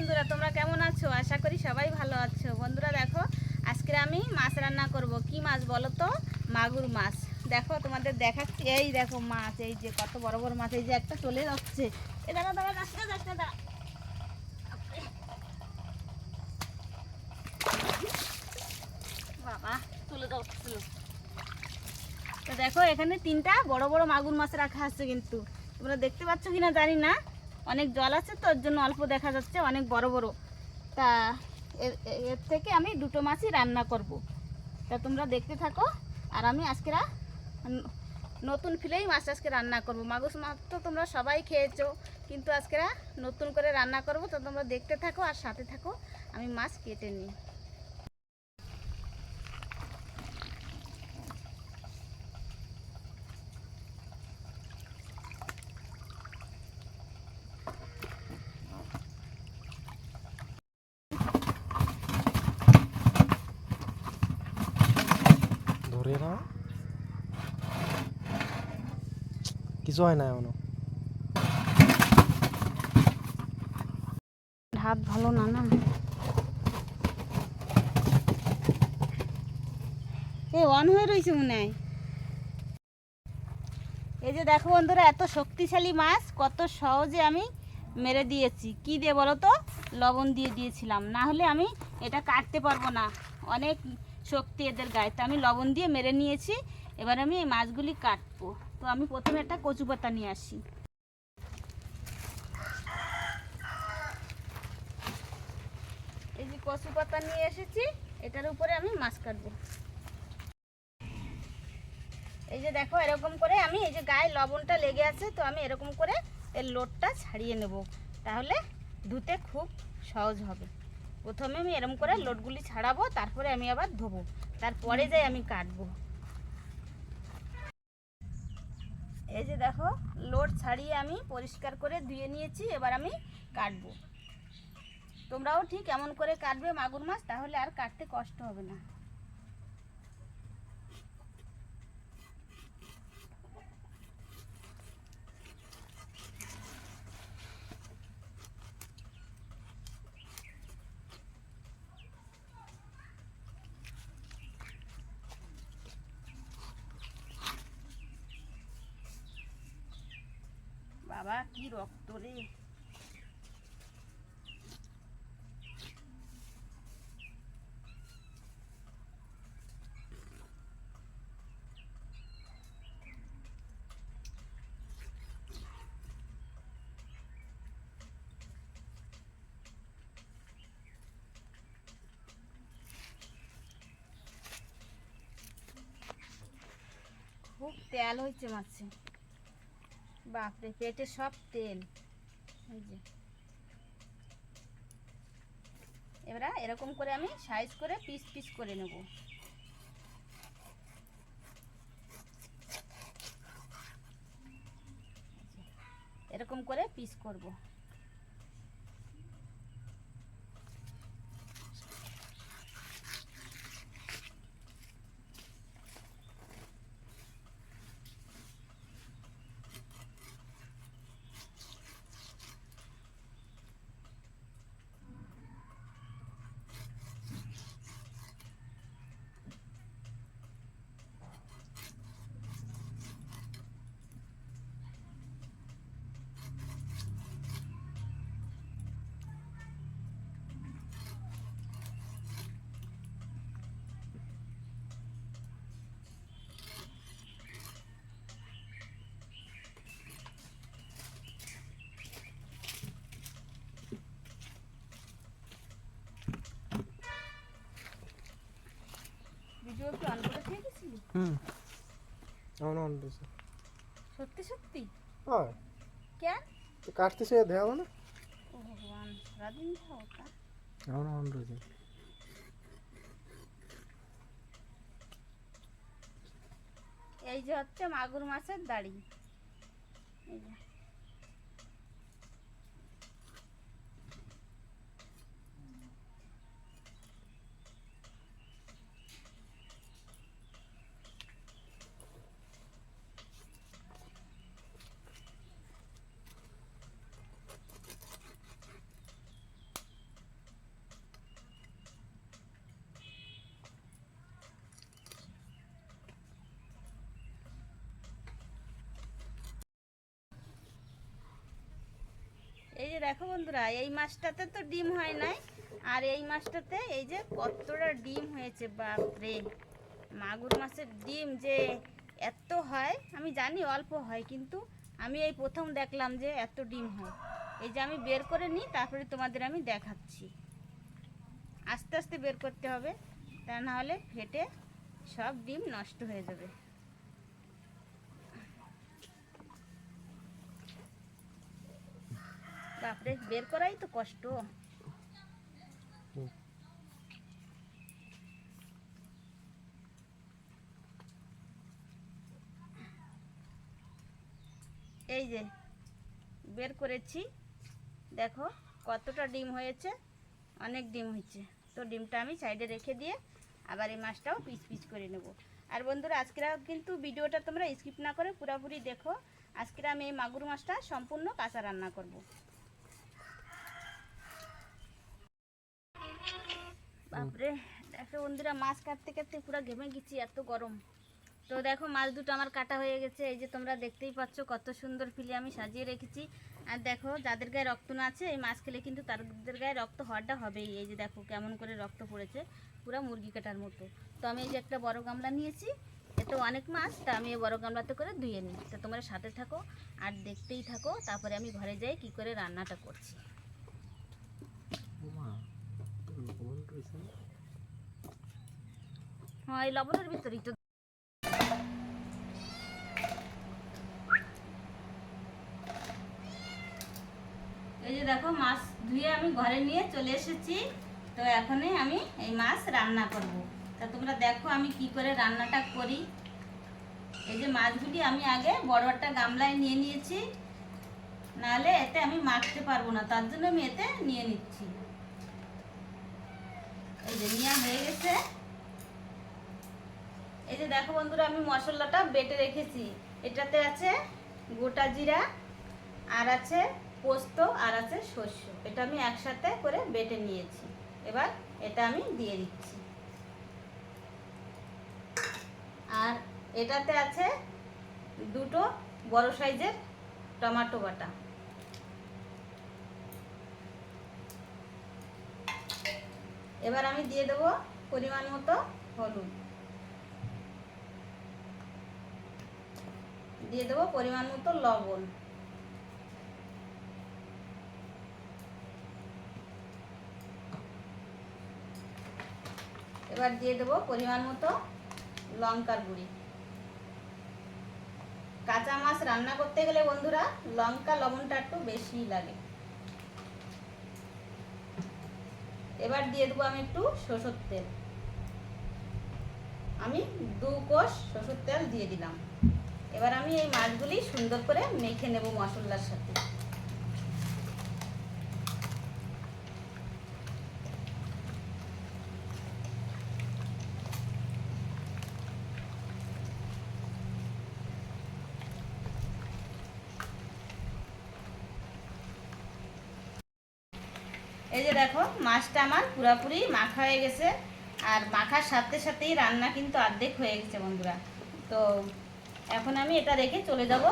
বন্ধুরা, তোমরা কেমন আছো? আশা করি সবাই ভালো আছো। বন্ধুরা, দেখো আজকে আমি মাছ রান্না করব। কি মাছ বলো তো? মাগুর মাছ। দেখো, তোমাদের দেখাচ্ছি। এই দেখো মাছ, এই যে কত বড় বড় মাছ, এই যে একটা চলে যাচ্ছে। এ, দাঁড়া দাঁড়া যাস না তো দেখো, এখানে তিনটা বড় বড় মাগুর মাছ রাখা আছে কিন্তু। তোমরা দেখতে পাচ্ছ কিনা জানি না। অনেক জল আছে তো ওর জন্য অল্প দেখা যাচ্ছে, অনেক বড় বড়। তা এর থেকে আমি দুটো মাছই রান্না করব। তা তোমরা দেখতে থাকো, আর আমি আজকেরা নতুন ফিলেই মাছ আজকে রান্না করব। মাগুস মাছ তো তোমরা সবাই খেয়েছো, কিন্তু আজকেরা নতুন করে রান্না করব, তো তোমরা দেখতে থাকো আর সাথে থাকো, আমি মাছ কেটে নিই ধরে না কিছু হয় না এখনও। হাত ভালো না না? এই অন হয়ে রয়েছে মনে হয়। এই যে দেখো বন্ধুরা এত শক্তিশালী মাছ কত সহজে আমি মেরে দিয়েছি। কি দিয়ে বলো তো? লবণ দিয়ে দিয়েছিলাম। না হলে আমি এটা কাটতে পারব না। অনেক শক্তি এদের গায়ে। তো আমি লবণ দিয়ে মেরে নিয়েছি। এবার আমি এই মাছগুলি কাটবো। তো আমি প্রথমে একটা কচু পাতা নিয়ে আসি। এই যে কচু পাতা নিয়ে এসেছি, এটার উপরে আমি মাছ কাটবো। এই যে দেখো, এরকম করে আমি এই যে গায়ে লবণটা লেগে আছে, তো আমি এরকম করে এর লোডটা ছাড়িয়ে নেব। তাহলে ধুতে খুব সহজ হবে। প্রথমে আমি এরকম করে লোডগুলি ছাড়াবো, তারপরে আমি আবার ধোবো। তারপরে যাই আমি কাটবো। এই যে দেখো লোড ছাড়িয়ে আমি পরিষ্কার করে ধুয়ে নিয়েছি, এবার আমি কাটবো। তোমরাও ঠিক এমন করে কাটবে মাগুর মাছ, তাহলে আর কাটতে কষ্ট হবে না। বাবা কি রক্ত রে খুব তেল হয়েছে মাছে। বাপরে, পেটে সব তেল। এবার এরকম করে আমি সাইজ করে পিস পিস করে নেব। এরকম করে পিস করব ভিডিও একটু অন করে দিয়ে গেছিলি হুম। এমন অন দিছে সত্যি সত্যি? হয়। কেন? তো কাটতেছে দেখাবো না ও ভগবান রাদিন দাও তা অন রয়েছে এই যে হচ্ছে মাগুর মাছের দাড়ি। এই যে। দেখো বন্ধুরা, এই মাছটাতে তো ডিম হয় নাই। আর এই মাছটাতে এই যে কতটা ডিম হয়েছে, বাপরে। মাগুর মাছের ডিম যে এত হয়, আমি জানি অল্প হয়, কিন্তু আমি এই প্রথম দেখলাম যে এত ডিম হয়। এই যে আমি বের করে নিই, তারপরে তোমাদের আমি দেখাচ্ছি। আস্তে আস্তে বের করতে হবে, তা না হলে ফেটে সব ডিম নষ্ট হয়ে যাবে। বাপরে, বের করাই তো কষ্ট। এই যে, বের করেছি। দেখো, কতটা ডিম হয়েছে, অনেক ডিম হয়েছে। তো ডিমটা আমি সাইডে রেখে দিয়ে আবার এই মাছটাও পিস পিস করে নেব। আর বন্ধুরা, আজকের কিন্তু ভিডিওটা তোমরা স্কিপ না করে পুরোপুরি দেখো। আজকের আমি এই মাগুর মাছটা সম্পূর্ণ কাঁচা রান্না করব। বাপরে, দেখো বন্ধুরা, মাছ কাটতে কাটতে পুরো ঘেমে গেছি, এত গরম। তো দেখো, মাছ দুটো আমার কাটা হয়ে গেছে, এই যে তোমরা দেখতেই পাচ্ছ কত সুন্দর ফিলে আমি সাজিয়ে রেখেছি। আর দেখো, যাদের গায়ে রক্ত না আছে, এই মাছ খেলে কিন্তু তাদের গায়ে রক্ত হওয়াটা হবেই। এই যে দেখো, কেমন করে রক্ত পড়েছে, পুরো মুরগি কাটার মতো। তো আমি এই যে একটা বড় গামলা নিয়েছি, এতে অনেক মাছ, তা আমি বড় গামলাতে করে ধুয়ে নিই। তো তোমরা সাথে থাকো আর দেখতেই থাকো, তারপরে আমি ঘরে যাই কি করে রান্নাটা করছি? হ্যাঁ এই লবণের ভিতরেই তো এই যে দেখো, মাছ ধুয়ে আমি ঘরে নিয়ে চলে এসেছি। তো এখনই আমি এই মাছ রান্না করব। তা তোমরা দেখো আমি কি করে রান্নাটা করি। এই যে মাছগুলি আমি আগে বড় একটা গামলায় নিয়ে নিয়েছি। নাহলে এতে আমি মাখতে পারব না, তার জন্য আমি এতে নিয়ে নিচ্ছি। এই যে হয়ে গেছে। এই যে দেখো বন্ধুরা, আমি মশলাটা বেটে রেখেছি। এটাতে আছে গোটা জিরা, আর আছে পোস্ত, আর আছে শস্য এটা আমি একসাথে করে বেটে নিয়েছি। এবার এটা আমি দিয়ে দিচ্ছি। আর এটাতে আছে দুটো বড় সাইজের টমেটো বাটা। এবার আমি দিয়ে দেবো পরিমাণ মতো হলুদ। দিয়ে দেবো পরিমাণ মতো লবণ। এবার দিয়ে দেবো পরিমাণ মতো লঙ্কার গুঁড়ি। কাঁচা মাছ রান্না করতে গেলে বন্ধুরা লঙ্কা লবণটা একটু বেশি লাগে। এবার দিয়ে দেবো আমি একটু সরষের তেল। আমি দু কোষ সরষের তেল দিয়ে দিলাম। এবার আমি এই মাছগুলি সুন্দর করে মেখে নেব মশলার সাথে এই যে দেখো মাছটা আমার পুরোপুরি মাখা হয়ে গেছে। আর মাখার সাথে সাথেই রান্না কিন্তু অর্ধেক হয়ে গেছে বন্ধুরা। তো এখন আমি এটা রেখে চলে যাব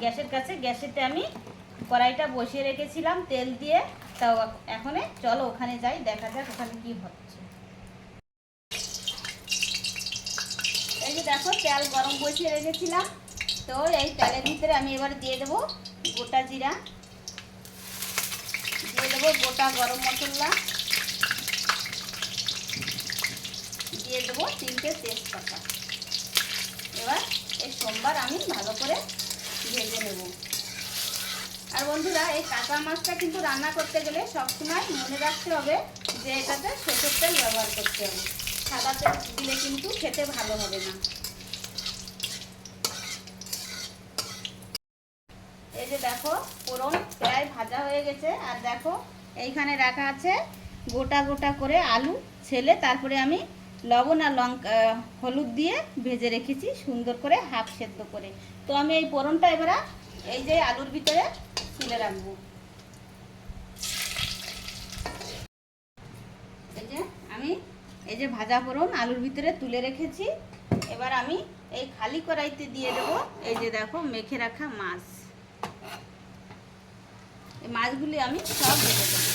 গ্যাসের কাছে। গ্যাসেতে আমি কড়াইটা বসিয়ে রেখেছিলাম তেল দিয়ে। তাও এখন চলো ওখানে যাই, দেখা যাক ওখানে কি হচ্ছে। এই যে দেখো, তেল গরম বসিয়ে রেখেছিলাম। তো এই তেলের ভিতরে আমি এবার দিয়ে দেবো গোটা জিরা। দিয়ে দেবো গোটা গরম মশলা। দিয়ে দেবো তিনটে তেজপাতা। এবার এই সোমবার আমি ভালো করে ভেজে নেব। আর বন্ধুরা, এই কাঁচা মাছটা কিন্তু রান্না করতে গেলে সবসময় মনে রাখতে হবে যে এটাতে সরষের তেল ব্যবহার করতে হবে। সাদা তেল দিলে কিন্তু খেতে ভালো হবে না। এই যে দেখো, ফোড়ন প্রায় ভাজা হয়ে গেছে। আর দেখো, এইখানে রাখা আছে গোটা গোটা করে আলু ছেলে, তারপরে আমি লবণ আর লঙ্কা হলুদ দিয়ে ভেজে রেখেছি, সুন্দর করে হাফ সেদ্ধ করে। তো আমি এই ফোড়নটা এবার এই যে আলুর ভিতরে তুলে রাখব। এই যে আমি এই যে ভাজা ফোড়ন আলুর ভিতরে তুলে রেখেছি। এবার আমি এই খালি কড়াইতে দিয়ে দেবো এই যে দেখো মেখে রাখা মাছ। এই মাছগুলি আমি সব ভেজে দেবো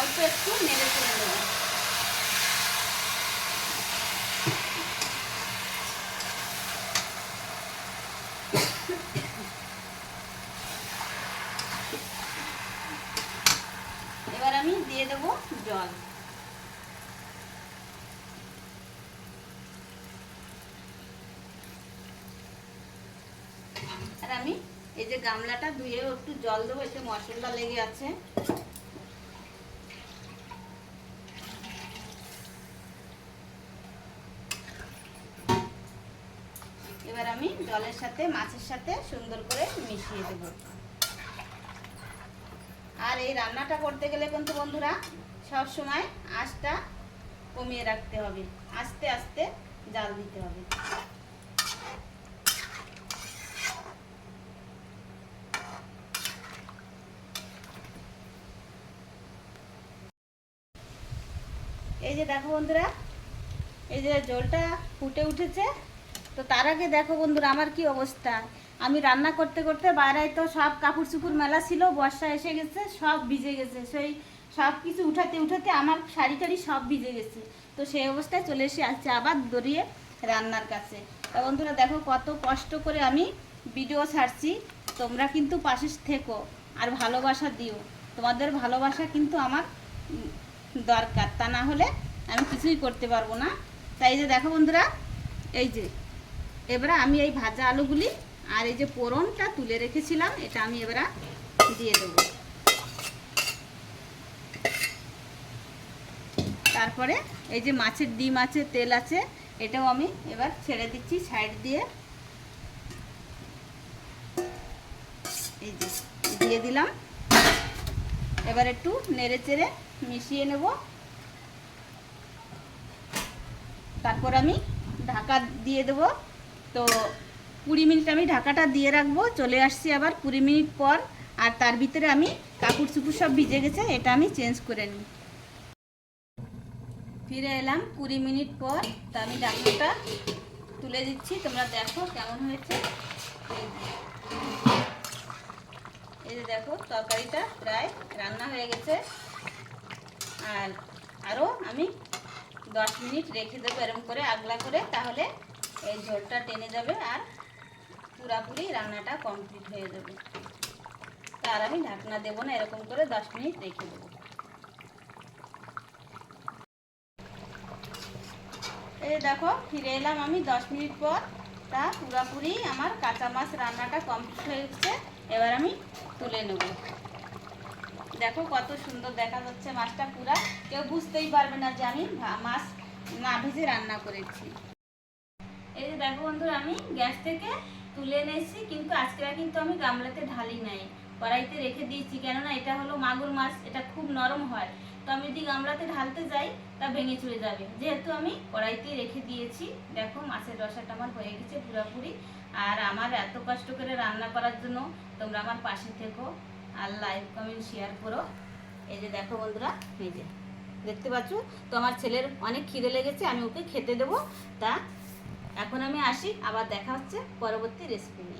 অল্প একটু নেড়ে চেড়ে দেবো এবার আমি দিয়ে দেব জল আর আমি এই যে গামলাটা ধুয়ে একটু জল দেবো, এতে মশলা লেগে আছে। এবার আমি জলের সাথে, মাছের সাথে সুন্দর করে মিশিয়ে দেব। আর এই রান্নাটা করতে গেলে কিন্তু বন্ধুরা, সব সময় আঁচটা কমিয়ে রাখতে হবে। আস্তে আস্তে জাল দিতে হবে। এই যে দেখো বন্ধুরা, এই যে জলটা ফুটে উঠেছে। তো তার আগে দেখো বন্ধুরা, আমার কি অবস্থা? আমি রান্না করতে করতে বাইরে তো সব কাপড় চুপুর মেলা ছিল, বর্ষা এসে গেছে, সব ভিজে গেছে। সেই সব কিছু উঠাতে উঠাতে আমার শাড়ি টাড়ি সব ভিজে গেছে। তো সেই অবস্থায় চলে এসে আসছে আবার দড়িয়ে রান্নার কাছে। তা বন্ধুরা, দেখো কত কষ্ট করে আমি ভিডিও ছাড়ছি। তোমরা কিন্তু পাশে থেকো আর ভালোবাসা দিও। তোমাদের ভালোবাসা কিন্তু আমার দরকার। তা না হলে আমি কিছুই করতে পারব না। তাই যে দেখো বন্ধুরা, এই যে, এবারে আমি এই ভাজা আলুগুলি আর এই যে পোড়নটা তুলে রেখেছিলাম, এটা আমি এবারে দিয়ে দেবো। তারপরে এই যে মাছের ডিম আছে, তেল আছে, এটাও আমি এবার ছেড়ে দিচ্ছি সাইড দিয়ে। এই যে, দিয়ে দিলাম। এবার একটু নেড়ে চেড়ে মিশিয়ে নেব। তারপর আমি ঢাকা দিয়ে দেব। তো কুড়ি মিনিট আমি ঢাকাটা দিয়ে রাখব। চলে আসছি আবার কুড়ি মিনিট পর। আর তার ভিতরে আমি কাপড় চুপুর সব ভিজে গেছে, এটা আমি চেঞ্জ করে নিই। ফিরে এলাম কুড়ি মিনিট পর। তা আমি ঢাকনাটা তুলে দিচ্ছি। তোমরা দেখো কেমন হয়েছে। এই যে। দেখো, তরকারিটা প্রায় রান্না হয়ে গেছে। আর আরও আমি দশ মিনিট রেখে দেবো এরকম করে, আগলা করে, তাহলে এই ঝোলটা টেনে যাবে আর পুরাপুরি রান্নাটা কমপ্লিট হয়ে যাবে। তার আমি ঢাকনা দেবো না, এরকম করে দশ মিনিট রেখে দেবো। এই দেখো, ফিরে এলাম আমি দশ মিনিট পর। তা পুরাপুরি আমার কাঁচা মাছ রান্নাটা কমপ্লিট হয়ে গেছে এবার আমি তুলে নেব। দেখো কত সুন্দর দেখা যাচ্ছে মাছটা পুরা। কেউ বুঝতেই পারবে না যে আমি মাছ না ভেজে রান্না করেছি। এই যে দেখো বন্ধুরা, আমি গ্যাস থেকে তুলে এনেছি, কিন্তু আজকে কিন্তু আমি গামলাতে ঢালি নাই। কড়াইতে রেখে দিয়েছি, কেননা এটা হলো মাগুর মাছ, এটা খুব নরম হয়। তো আমি যদি গামলাতে ঢালতে যাই তা ভেঙে চলে যাবে। যেহেতু আমি কড়াইতে রেখে দিয়েছি, দেখো মাছের রসাটা আমার হয়ে গেছে পুরোপুরি। আর আমার এত কষ্ট করে রান্না করার জন্য তোমরা আমার পাশে থেকো আর লাইক, কমেন্ট শেয়ার করো। এই যে দেখো বন্ধুরা, এই যে দেখতে পাচ্ছ? তো আমার ছেলের অনেক খিদে লেগেছে, আমি ওকে খেতে দেবো। তা এখন আমি আসি, আবার দেখা হচ্ছে পরবর্তী রেসিপি নিয়ে।